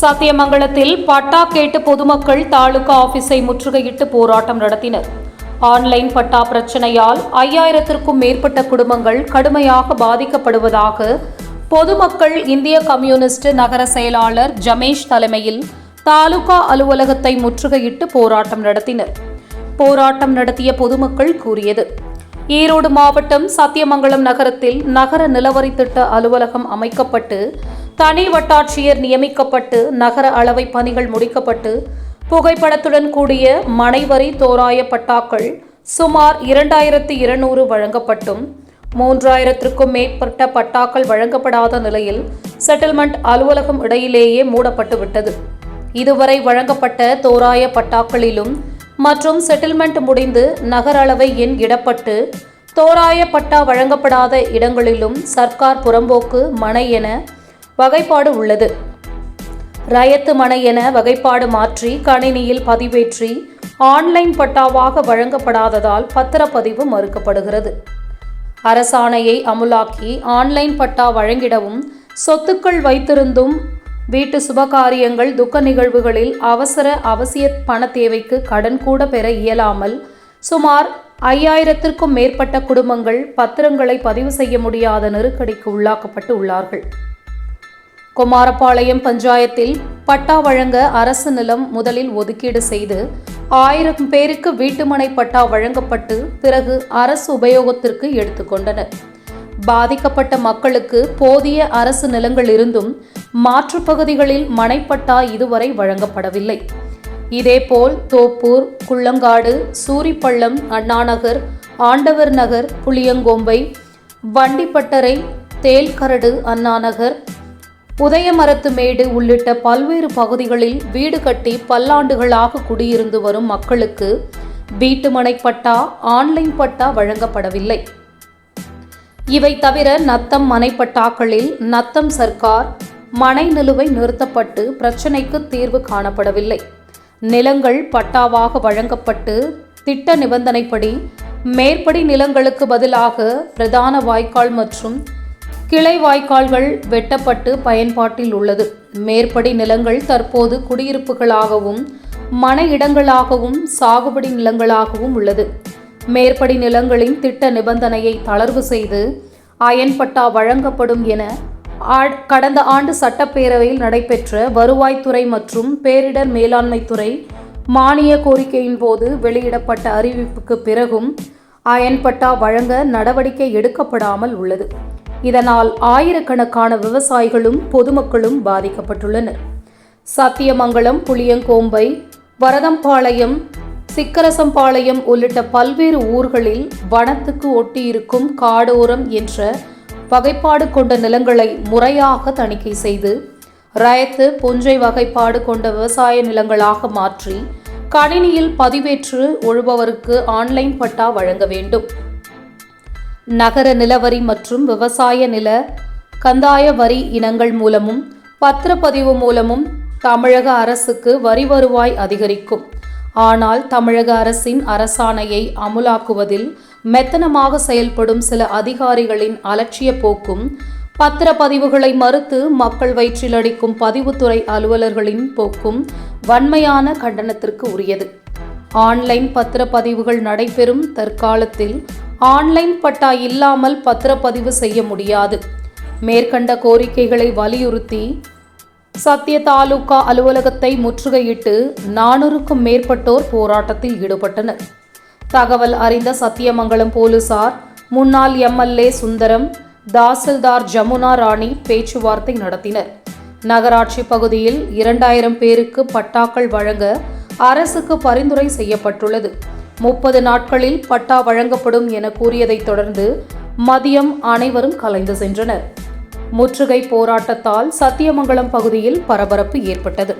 சத்தியமங்கலத்தில் பட்டா கேட்டு பொதுமக்கள் தாலுகா ஆபீஸை முற்றுகையிட்டு போராட்டம் நடத்தினர். ஆன்லைன் பட்டா பிரச்சனையால் ஐயாயிரத்திற்கும் மேற்பட்ட குடும்பங்கள் கடுமையாக பாதிக்கப்படுவதாக பொதுமக்கள் இந்திய கம்யூனிஸ்ட் நகர செயலாளர் ஜமேஷ் தலைமையில் தாலுகா அலுவலகத்தை முற்றுகையிட்டு போராட்டம் நடத்தினர். போராட்டம் நடத்திய பொதுமக்கள் கூறியது ஈரோடு மாவட்டம் சத்தியமங்கலம் நகரத்தில் நகர நிலவரி திட்ட அலுவலகம் அமைக்கப்பட்டு தனி வட்டாட்சியர் நியமிக்கப்பட்டு நகர அளவை பணிகள் முடிக்கப்பட்டு புகைப்படத்துடன் கூடிய மனைவரி தோராய பட்டாக்கள் சுமார் இரண்டாயிரத்து இருநூறு வழங்கப்பட்டும். மூன்றாயிரத்திற்கும் மேற்பட்ட பட்டாக்கள் வழங்கப்படாத நிலையில் செட்டில்மெண்ட் அலுவலகம் இடையிலேயே மூடப்பட்டுவிட்டது. இதுவரை வழங்கப்பட்ட தோராய பட்டாக்களிலும் மற்றும் செட்டில்மெண்ட் முடிந்து நகர அளவை எண் இடப்பட்டு தோராய பட்டா வழங்கப்படாத இடங்களிலும் சர்க்கார் புறம்போக்கு மனை என வகைப்பாடு உள்ளது. ரயத்து மனை என வகைப்பாடு மாற்றி கணினியில் பதிவேற்றி ஆன்லைன் பட்டாவாக வழங்கப்படாததால் பத்திரப்பதிவு மறுக்கப்படுகிறது. அரசாணையை அமுலாக்கி ஆன்லைன் பட்டா வழங்கிடவும் சொத்துக்கள் வைத்திருந்தும் வீட்டு சுபகாரியங்கள் துக்க நிகழ்வுகளில் அவசர அவசிய பண தேவைக்கு கடன் கூட பெற இயலாமல் சுமார் ஐயாயிரத்திற்கும் மேற்பட்ட குடும்பங்கள் பத்திரங்களை பதிவு செய்ய முடியாத நெருக்கடிக்கு உள்ளாக்கப்பட்டு உள்ளார்கள். குமாரபாளையம் பஞ்சாயத்தில் பட்டா வழங்க அரசு நிலம் முதலில் ஒதுக்கீடு செய்து ஆயிரம் பேருக்கு வீட்டுமனை பட்டா வழங்கப்பட்டு பிறகு அரசு உபயோகத்திற்கு எடுத்துக்கொண்டனர். பாதிக்கப்பட்ட மக்களுக்கு போதிய அரசு நிலங்கள் இருந்தும் மாற்றுப் பகுதிகளில் மனைப்பட்டா இதுவரை வழங்கப்படவில்லை. இதேபோல் தோப்பூர் குள்ளங்காடு சூரிப்பள்ளம் அண்ணாநகர் ஆண்டவர் நகர் புளியங்கோம்பை வண்டிப்பட்டறை தேல்கரடு அண்ணாநகர் உதயமரத்துமேடு உள்ளிட்ட பல்வேறு பகுதிகளில் வீடு கட்டி பல்லாண்டுகளாக குடியிருந்து வரும் மக்களுக்கு வீட்டு பட்டா ஆன்லைன் பட்டா வழங்கப்படவில்லை. இவை தவிர நத்தம் மனைப்பட்டாக்களில் நத்தம் சர்க்கார் மனை நிலுவை நிறுத்தப்பட்டு பிரச்சினைக்கு தீர்வு காணப்படவில்லை. நிலங்கள் பட்டாவாக வழங்கப்பட்டு திட்ட நிபந்தனைப்படி மேற்படி நிலங்களுக்கு பதிலாக பிரதான வாய்க்கால் மற்றும் கிளை வாய்க்கால்கள் வெட்டப்பட்டு பயன்பாட்டில் உள்ளது. மேற்படி நிலங்கள் தற்போது குடியிருப்புகளாகவும் மன இடங்களாகவும் சாகுபடி நிலங்களாகவும் உள்ளது. மேற்படி நிலங்களின் திட்ட நிபந்தனையை தளர்வு செய்து அயன்பட்டா வழங்கப்படும் என கடந்த ஆண்டு சட்டப்பேரவையில் நடைபெற்ற வருவாய்த்துறை மற்றும் பேரிடர் மேலாண்மைத்துறை மானிய கோரிக்கையின் போது வெளியிடப்பட்ட அறிவிப்புக்கு பிறகும் அயன்பட்டா வழங்க நடவடிக்கை எடுக்கப்படாமல் உள்ளது. இதனால் ஆயிரக்கணக்கான விவசாயிகளும் பொதுமக்களும் பாதிக்கப்பட்டுள்ளனர். சத்தியமங்கலம் புளியங்கோம்பை வரதம்பாளையம் சிக்கரசம்பாளையம் உள்ளிட்ட பல்வேறு ஊர்களில் வனத்துக்கு ஒட்டியிருக்கும் காடோரம் என்ற வகைப்பாடு கொண்ட நிலங்களை முறையாக தணிக்கை செய்து ரயத்து புஞ்சை வகைப்பாடு கொண்ட விவசாய நிலங்களாக மாற்றி கணினியில் பதிவேற்று உழுபவருக்கு ஆன்லைன் பட்டா வழங்க வேண்டும். நகர நிலவரி மற்றும் விவசாய நில கந்தாய வரி இனங்கள் மூலமும் பத்திரப்பதிவு மூலமும் தமிழக அரசுக்கு வரி வருவாய் அதிகரிக்கும். ஆனால் தமிழக அரசின் அரசாணையை அமுலாக்குவதில் மெத்தனமாக செயல்படும் சில அதிகாரிகளின் அலட்சிய போக்கும் பத்திரப்பதிவுகளை மறுத்து மக்கள் வயிற்றில் அடிக்கும் பதிவுத்துறை அலுவலர்களின் போக்கும் வன்மையான கண்டனத்திற்கு உரியது. ஆன்லைன் பத்திரப்பதிவுகள் நடைபெறும் தற்காலத்தில் ஆன்லைன் பட்டா இல்லாமல் பத்திரப்பதிவு செய்ய முடியாது. மேற்கண்ட கோரிக்கைகளை வலியுறுத்தி சத்திய தாலுகா அலுவலகத்தை முற்றுகையிட்டு நானூறுக்கும் மேற்பட்டோர் போராட்டத்தில் ஈடுபட்டனர். தகவல் அறிந்த சத்தியமங்கலம் போலீசார் முன்னாள் எம்எல்ஏ சுந்தரம் தாசில்தார் ஜமுனா ராணி பேச்சுவார்த்தை நடத்தினர். நகராட்சி பகுதியில் இரண்டாயிரம் பேருக்கு பட்டாக்கள் வழங்க அரசுக்கு பரிந்துரை செய்யப்பட்டுள்ளது. முப்பது நாட்களில் பட்டா வழங்கப்படும் என கூறியதைத் தொடர்ந்து மதியம் அனைவரும் கலைந்து சென்றனர். முற்றுகை போராட்டத்தால் சத்தியமங்கலம் பகுதியில் பரபரப்பு ஏற்பட்டது.